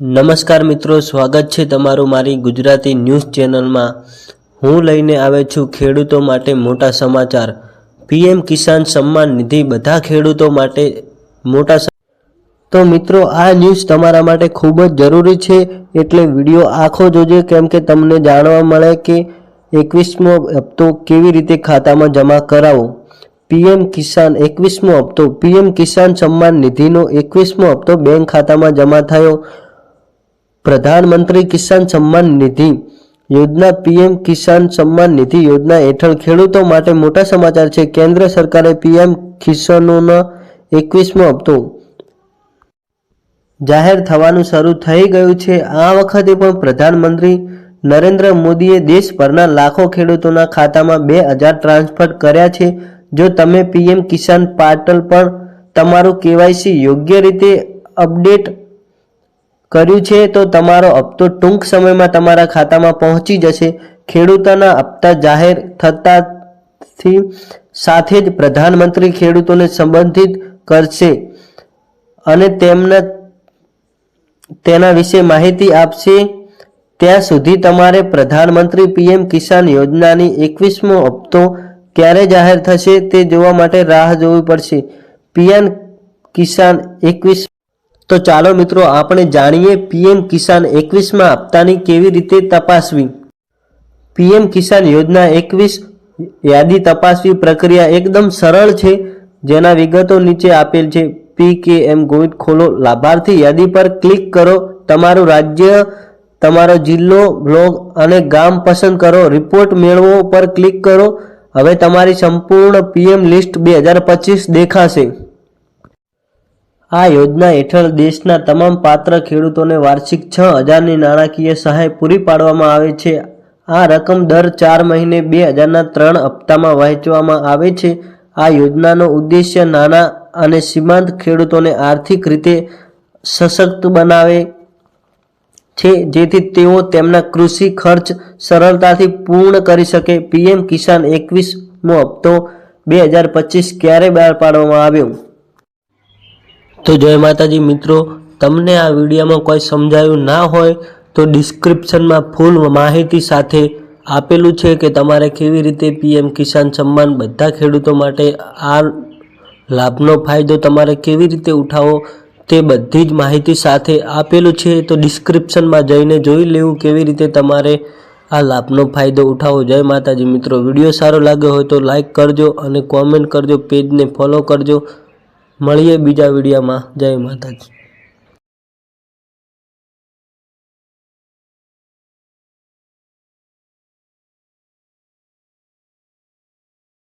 નમસ્કાર મિત્રો, સ્વાગત છે તમારું મારી ગુજરાતી ન્યૂઝ ચેનલમાં. હું લઈને આવે છું ખેડૂતો માટે મોટા સમાચાર. પીએમ કિસાન સન્માન નિધિ બધા ખેડૂતો માટે મોટા તો મિત્રો, આ ન્યૂઝ તમારા માટે ખૂબ જ જરૂરી છે, એટલે વીડિયો આખો જોજો, કેમ કે તમને જાણવા મળે કે એકવીસમો હપ્તો કેવી રીતે ખાતામાં જમા કરાવો. પીએમ કિસાન એકવીસમો હપ્તો. પીએમ કિસાન સન્માન નિધિનો એકવીસમો હપ્તો બેંક ખાતામાં જમા થયો. પ્રધાનમંત્રી કિસાન સન્માન નિધિ યોજના પીએમ કિસાન સન્માન નિધિ યોજના હેઠળ ખેડૂતો માટે મોટા સમાચાર છે. કેન્દ્ર સરકારે પીએમ કિસાનોનો એકવીસમો હપ્તો જાહેર થવાનું શરૂ થઈ ગયું છે. આ વખતે પણ પ્રધાનમંત્રી નરેન્દ્ર મોદીએ દેશભરના લાખો ખેડૂતોના ખાતામાં બે હજાર ટ્રાન્સફર કર્યા છે. જો તમે પીએમ કિસાન પાર્ટલ પર તમારું કેવાયસી યોગ્ય રીતે અપડેટ કર્યું છે તો તમારો હપ્તો ટૂંક સમયમાં તમારા ખાતામાં પહોંચી જશે. ખેડૂતોના હપ્તા જાહેર થતાથી સાથે જ પ્રધાનમંત્રી ખેડૂતોને સંબંધિત કરશે અને તેમના, તેના વિશે માહિતી આપશે. ત્યાં સુધી તમારે પ્રધાનમંત્રી પીએમ કિસાન યોજનાની એકવીસમો હપ્તો ક્યારે જાહેર થશે તે જોવા માટે રાહ જોવી પડશે. પીએમ કિસાન એકવીસ તો ચાલો મિત્રો, આપણે જાણીએ પીએમ કિસાન એકવીસમાં હપ્તાની કેવી રીતે તપાસવી. પીએમ કિસાન યોજના એકવીસ યાદી તપાસવી પ્રક્રિયા એકદમ સરળ છે, જેના વિગતો નીચે આપેલ છે. પી કે એમ ગોવિંદ ખોલો, લાભાર્થી યાદી પર ક્લિક કરો. તમારું રાજ્ય, તમારો જિલ્લો, બ્લોક અને ગામ પસંદ કરો. રિપોર્ટ મેળવો પર ક્લિક કરો. હવે તમારી સંપૂર્ણ પીએમ લિસ્ટ બે હજાર પચીસ દેખાશે. આ યોજના હેઠળ દેશના તમામ પાત્ર ખેડૂતોને વાર્ષિક છ હજારની નાણાકીય સહાય પૂરી પાડવામાં આવે છે. આ રકમ દર ચાર મહિને બે હજારના ત્રણ હપ્તામાં વહેંચવામાં આવે છે. આ યોજનાનો ઉદ્દેશ્ય નાના અને સીમાંત ખેડૂતોને આર્થિક રીતે સશક્ત બનાવે છે, જેથી તેઓ તેમના કૃષિ ખર્ચ સરળતાથી પૂર્ણ કરી શકે. પીએમ કિસાન એકવીસમો હપ્તો બે હજાર પચીસ ક્યારે બહાર પાડવામાં આવ્યો? તો જય માતાજી મિત્રો, તમને આ વિડીયોમાં કોઈ સમજાયું ના હોય તો ડિસ્ક્રિપ્શનમાં ફૂલ માહિતી સાથે આપેલું છે કે તમારે કેવી રીતે પીએમ કિસાન સન્માન બધા ખેડૂતો માટે આ લાભનો ફાયદો તમારે કેવી રીતે ઉઠાવો તે બધી જ માહિતી સાથે આપેલું છે. તો ડિસ્ક્રિપ્શનમાં જઈને જોઈ લેવું કેવી રીતે તમારે આ લાભનો ફાયદો ઉઠાવો જય માતાજી મિત્રો. વીડિયો સારો લાગ્યો હોય તો લાઈક કરજો અને કોમેન્ટ કરજો, પેજને ફોલો કરજો. મળીએ બીજા વિડીયોમાં. જય માતાજી.